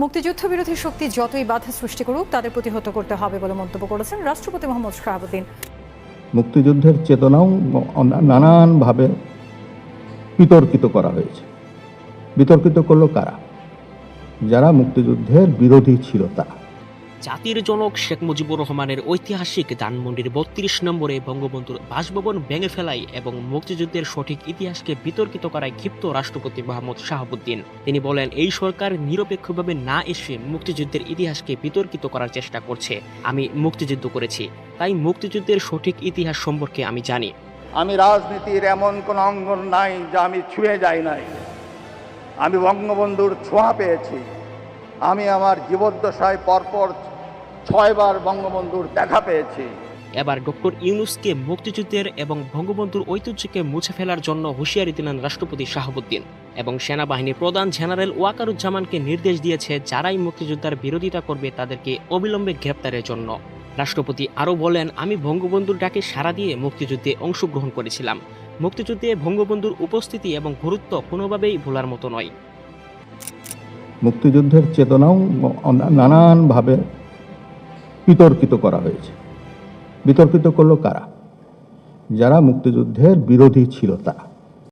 মুক্তিযুদ্ধ বিরোধী শক্তি যতই বাধা সৃষ্টি করুক, তাদের প্রতিহত করতে হবে বলে মন্তব্য করেছেন রাষ্ট্রপতি মোহাম্মদ শাহাবুদ্দিন। মুক্তিযুদ্ধের চেতনাও নানানভাবে বিতর্কিত করা হয়েছে। বিতর্কিত করল কারা? যারা মুক্তিযুদ্ধের বিরোধী ছিল তারা। জাতির জনক শেখ মুজিবুর রহমানের ঐতিহাসিক ধানমন্ডির বত্রিশ নম্বরে বঙ্গবন্ধুর বাসভবন ভেঙে ফেলায় এবং মুক্তিযুদ্ধের সঠিক ইতিহাসকে বিতর্কিত করায় ক্ষিপ্ত রাষ্ট্রপতি মোহাম্মদ শাহাবুদ্দিন। তিনি বলেন, এই সরকার নিরপেক্ষভাবে না এসে মুক্তিযুদ্ধের ইতিহাসকে বিতর্কিত করার চেষ্টা করছে। আমি মুক্তিযুদ্ধ করেছি, তাই মুক্তিযুদ্ধের সঠিক ইতিহাস সম্পর্কে আমি জানি। আমি রাজনীতির এমন কোন অঙ্গন নাই যা আমি ছুঁয়ে যাই নাই। আমি বঙ্গবন্ধুর ছোঁয়া পেয়েছি। আমি আমার জীবদ্দশায় পরপর ছয়বার বঙ্গবন্ধুর দেখা পেয়েছি। এবার ডক্টর ইউনুসকে মুক্তিযুদ্ধের এবং বঙ্গবন্ধুর ঐতিহ্যকে মুছে ফেলার জন্য হুঁশিয়ারি দিলেন রাষ্ট্রপতি শাহাবুদ্দিন এবং সেনাবাহিনীর প্রধান জেনারেল ওয়াকারুজ্জামানকে নির্দেশ দিয়েছে যারাই মুক্তিযোদ্ধার বিরোধিতা করবে তাদেরকে অবিলম্বে গ্রেপ্তারের জন্য। রাষ্ট্রপতি আরও বলেন আমি বঙ্গবন্ধুর ডাকে সাড়া দিয়ে মুক্তিযুদ্ধে অংশগ্রহণ করেছিলাম। মুক্তিযুদ্ধে বঙ্গবন্ধুর উপস্থিতি এবং গুরুত্ব কোনোভাবেই ভোলার মতো নয়। মুক্তিযুদ্ধের চেতনাও নানানভাবে বিতর্কিত করা হয়েছে। বিতর্কিত করল কারা? যারা মুক্তিযুদ্ধের বিরোধী ছিল তারা।